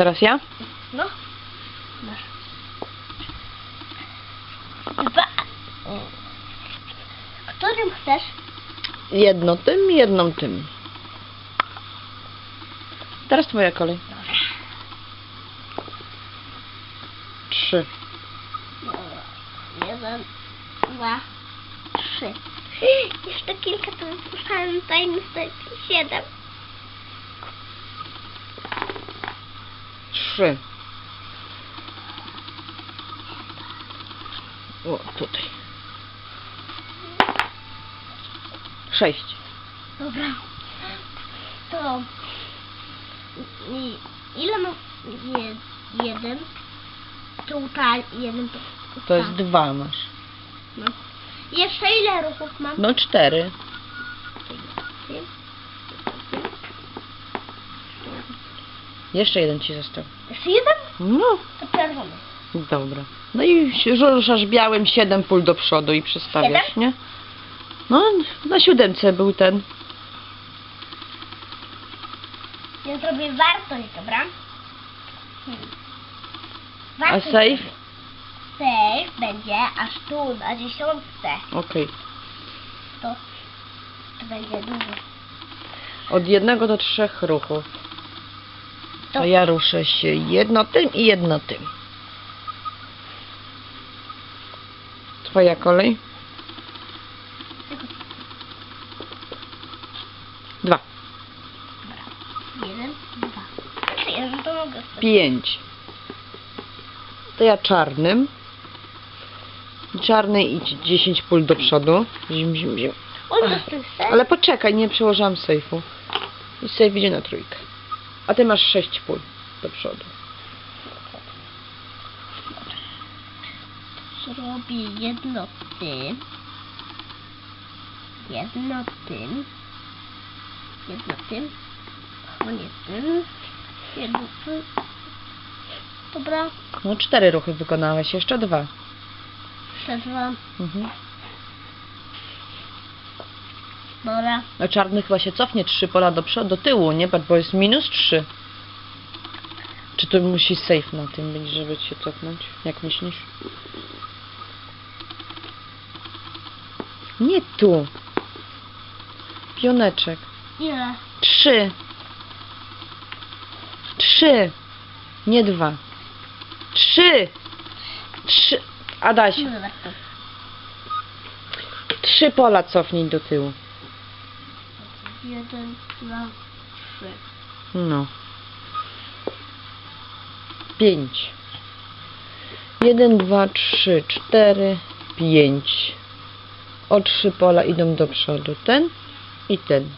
Teraz ja? No. Dwa. Którym chcesz? Jedno tym, jedną tym. Teraz twoja kolej. Trzy. Jeden, dwa, trzy. Jeszcze kilka to wypuszczałem tajny stek. Siedem. Trzy. O, tutaj. Sześć. Dobra. To... i- Ile mam? Je, jeden. Tutaj jeden to... To jest dwa masz. No. Jeszcze ile ruchów mam? No cztery. Trzy. Jeszcze jeden ci został. Jeszcze jeden? No, To czerwony. dobra. No i ruszasz białym siedem pól do przodu i przestawiasz, Siedem? nie? No, na siódemce był ten. Ja zrobię wartość, dobra? Hmm. A Wartość safe? Safe będzie aż tu, na dziesiątce. Okej. To, to będzie dużo. Od jednego do trzech ruchów. To ja ruszę się jedno tym i jedno tym. Twoja kolej. Dwa. Jeden, dwa. Czy ja to mogę sobie? Pięć. To ja czarnym. Czarny idź 10 pól do przodu. Zim, zim, zim. Ale poczekaj, nie przełożyłam sejfu. I sejf idzie na trójkę. A ty masz 6 pól do przodu. Zrobię jedno tym. Jedno tym. Jedno tym. O nie tym. Jedno tym. Dobra, No cztery ruchy wykonałeś, jeszcze dwa. przeżyłam. Mhm. Dobra. A czarny chyba się cofnie trzy pola do przodu, do tyłu, nie? Patrz, Bo jest minus trzy. Czy to musi safe na tym być, żeby się cofnąć? Jak myślisz? Nie tu. Pioneczek. Ile? Trzy. Trzy. Nie dwa. Trzy. Trzy. Adaś, No to. trzy pola cofnij do tyłu. Jeden, dwa, trzy. No. Pięć. Jeden, dwa, trzy, cztery, pięć. O trzy pola idą do przodu. Ten i ten.